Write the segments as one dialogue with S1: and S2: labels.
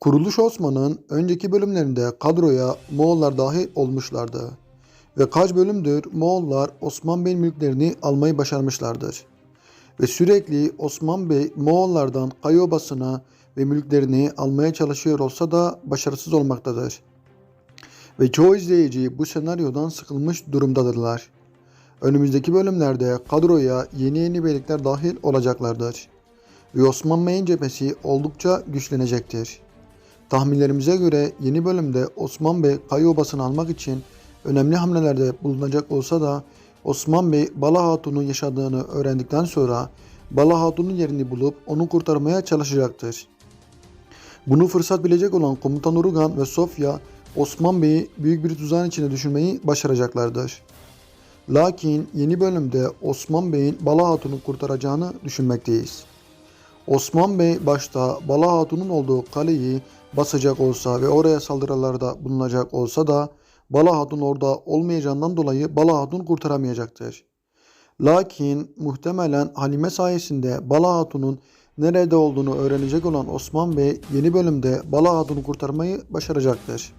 S1: Kuruluş Osman'ın önceki bölümlerinde kadroya Moğollar dahil olmuşlardı. Ve kaç bölümdür Moğollar Osman Bey mülklerini almayı başarmışlardır. Ve sürekli Osman Bey Moğollardan Kaya Obası'na ve mülklerini almaya çalışıyor olsa da başarısız olmaktadır. Ve çoğu izleyici bu senaryodan sıkılmış durumdadırlar. Önümüzdeki bölümlerde kadroya yeni yeni beylikler dahil olacaklardır. Ve Osman Bey'in cephesi oldukça güçlenecektir. Tahminlerimize göre yeni bölümde Osman Bey Kaya Obası'nı almak için önemli hamlelerde bulunacak olsa da Osman Bey Bala Hatun'un yaşadığını öğrendikten sonra Bala Hatun'un yerini bulup onu kurtarmaya çalışacaktır. Bunu fırsat bilecek olan Komutan Urugan ve Sofya Osman Bey'i büyük bir tuzağın içine düşürmeyi başaracaklardır. Lakin yeni bölümde Osman Bey'in Bala Hatun'u kurtaracağını düşünmekteyiz. Osman Bey başta Bala Hatun'un olduğu kaleyi basacak olsa ve oraya saldırılarda bulunacak olsa da Bala Hatun orada olmayacağından dolayı Bala Hatun kurtaramayacaktır. Lakin muhtemelen Halime sayesinde Bala Hatun'un nerede olduğunu öğrenecek olan Osman Bey yeni bölümde Bala Hatun'u kurtarmayı başaracaktır.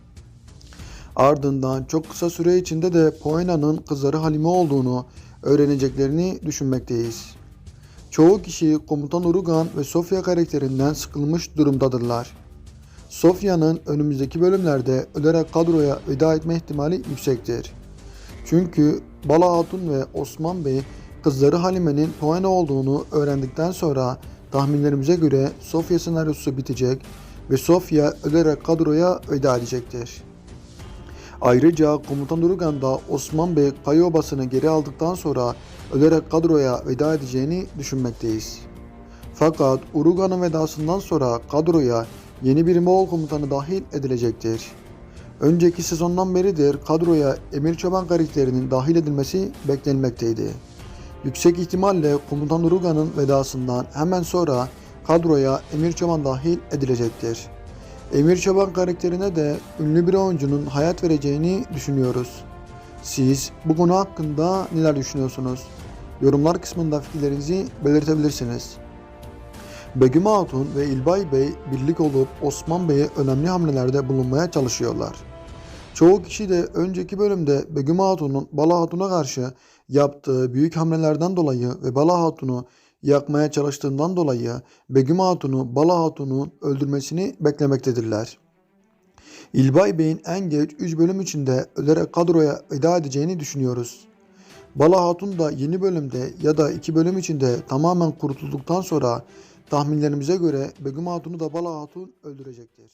S1: Ardından çok kısa süre içinde de Poena'nın kızları Halime olduğunu öğreneceklerini düşünmekteyiz. Çoğu kişi Komutan Urugan ve Sofya karakterinden sıkılmış durumdadırlar. Sofya'nın önümüzdeki bölümlerde ölerek kadroya veda etme ihtimali yüksektir. Çünkü Bala Hatun ve Osman Bey kızları Halime'nin Poena olduğunu öğrendikten sonra tahminlerimize göre Sofya senaryosu bitecek ve Sofya ölerek kadroya veda edecektir. Ayrıca Komutan Urugan da Osman Bey Kaya Obası'nı geri aldıktan sonra ölerek kadroya veda edeceğini düşünmekteyiz. Fakat Urugan'ın vedasından sonra kadroya yeni bir Moğol komutanı dahil edilecektir. Önceki sezondan beridir kadroya Emir Çoban karakterinin dahil edilmesi beklenmekteydi. Yüksek ihtimalle komutan Urugan'ın vedasından hemen sonra kadroya Emir Çoban dahil edilecektir. Emir Çoban karakterine de ünlü bir oyuncunun hayat vereceğini düşünüyoruz. Siz bu konu hakkında neler düşünüyorsunuz? Yorumlar kısmında fikirlerinizi belirtebilirsiniz. Begüm Hatun ve İlbay Bey birlik olup Osman Bey'e önemli hamlelerde bulunmaya çalışıyorlar. Çoğu kişi de önceki bölümde Begüm Hatun'un Bala Hatun'a karşı yaptığı büyük hamlelerden dolayı ve Bala Hatun'u yakmaya çalıştığından dolayı Begüm Hatun'u Bala Hatun'un öldürmesini beklemektedirler. İlbay Bey'in en geç 3 bölüm içinde ölerek kadroya veda edeceğini düşünüyoruz. Bala Hatun da yeni bölümde ya da 2 bölüm içinde tamamen kurtulduktan sonra tahminlerimize göre Begüm Hatun'u da Bala Hatun öldürecektir.